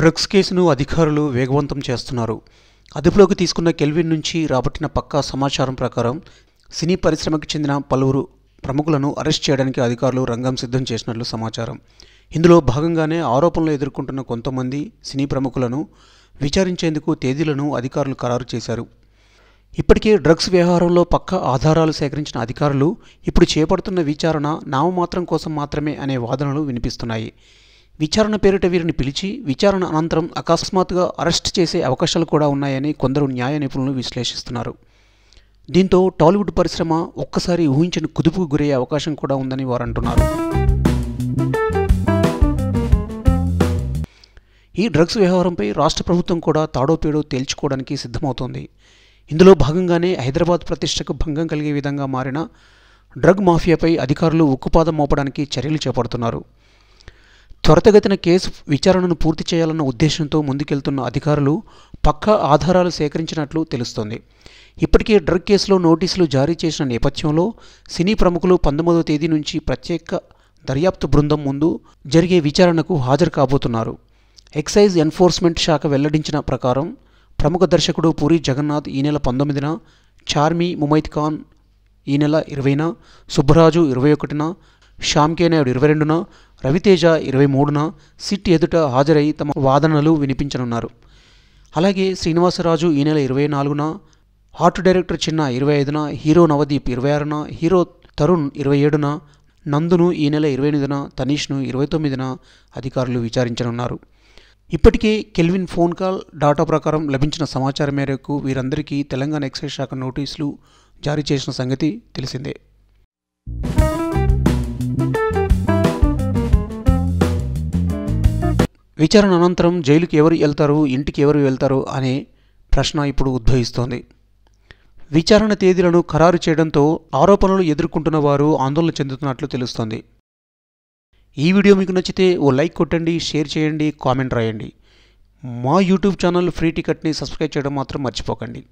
Drugs కేసును అధికారులు వేగవంతం చేస్తున్నారు. అదుపులోకి తీసుకున్న కెల్విన్ నుంచి రాబట్టిన పక్కా సమాచారం ప్రకారం సినీ పరిశ్రమకు చెందిన పలువురు ప్రముఖులను అరెస్ట్ చేయడానికి అధికారులు రంగం సిద్ధం చేసినట్లు సమాచారం. ఇందులో భాగంగానే ఆరోపణలు ఎదుర్కొంటున్న కొంతమంది సినీ ప్రముఖులను విచారించేందుకు తేదీలను అధికారులు ఖరారు చేశారు. ఇప్పటికే డ్రగ్స్ వ్యవహారంలో పక్క ఆధారాలు సేకరించిన అధికారులు ఇప్పుడు చేపడుతున్న విచారణ నామమాత్రం కోసం మాత్రమే అనే వాదనలు వినిపిస్తున్నాయి. విచారణ పేరిట వీరిని పిలిచి విచారణ అనంతరం అకస్మాత్తుగా అరెస్ట్ చేసే అవకాశాలు కూడా ఉన్నాయని కొందరు న్యాయ నిపుణులు విశ్లేషిస్తున్నారు. దీంతో టాలీవుడ్ పరిశ్రమ ఒక్కసారి ఊహించని కుదుపుకు గురయ్యే అవకాశం కూడా ఉందని వారు అంటున్నారు. ఈ డ్రగ్స్ వ్యవహారంపై రాష్ట్ర ప్రభుత్వం కూడా తాడోపేడో తేల్చుకోవడానికి సిద్ధమవుతోంది. ఇందులో భాగంగానే హైదరాబాద్ ప్రతిష్టకు భంగం కలిగే విధంగా మారిన డ్రగ్ మాఫియాపై అధికారులు ఉక్కుపాదం మోపడానికి చర్యలు చేపడుతున్నారు. త్వరితగతిన కేసు విచారణను పూర్తి చేయాలన్న ఉద్దేశంతో ముందుకెళ్తున్న అధికారులు పక్కా ఆధారాలు సేకరించినట్లు తెలుస్తోంది. ఇప్పటికే డ్రగ్ కేసులో నోటీసులు జారీ చేసిన నేపథ్యంలో సినీ ప్రముఖులు పంతొమ్మిదవ తేదీ నుంచి ప్రత్యేక దర్యాప్తు బృందం ముందు జరిగే విచారణకు హాజరు కాబోతున్నారు. ఎక్సైజ్ ఎన్ఫోర్స్మెంట్ శాఖ వెల్లడించిన ప్రకారం ప్రముఖ దర్శకుడు పూరి జగన్నాథ్ ఈ నెల పంతొమ్మిదిన చార్మి ముమైత్ ఖాన్ ఈ నెల ఇరవైన సుబ్బరాజు ఇరవై ఒకటిన శ్యామ్కే నాయుడు ఇరవై రెండున రవితేజ ఇరవై మూడున సిట్ ఎదుట హాజరై తమ వాదనలు వినిపించనున్నారు. అలాగే శ్రీనివాసరాజు ఈ నెల ఇరవై నాలుగున ఆర్ట్ డైరెక్టర్ చిన్న ఇరవై ఐదున హీరో నవదీప్ ఇరవై ఆరున హీరో తరుణ్ ఇరవై ఏడున నందును ఈ నెల ఇరవై ఎనిమిదిన తనీష్ను ఇరవై తొమ్మిదిన అధికారులు విచారించనున్నారు. ఇప్పటికే కెల్విన్ ఫోన్ కాల్ డాటా ప్రకారం లభించిన సమాచారం మేరకు వీరందరికీ తెలంగాణ ఎక్సైజ్ శాఖ నోటీసులు జారీ చేసిన సంగతి తెలిసిందే. విచారణ అనంతరం జైలుకి ఎవరు వెళ్తారు ఇంటికి ఎవరు వెళ్తారు అనే ప్రశ్న ఇప్పుడు ఉద్భవిస్తోంది. విచారణ తేదీలను ఖరారు చేయడంతో ఆరోపణలు ఎదుర్కొంటున్న వారు ఆందోళన చెందుతున్నట్లు తెలుస్తోంది. ఈ వీడియో మీకు నచ్చితే ఓ లైక్ కొట్టండి షేర్ చేయండి కామెంట్ రాయండి. మా యూట్యూబ్ ఛానల్ ఫ్రీ టికెట్ని సబ్స్క్రైబ్ చేయడం మాత్రం మర్చిపోకండి.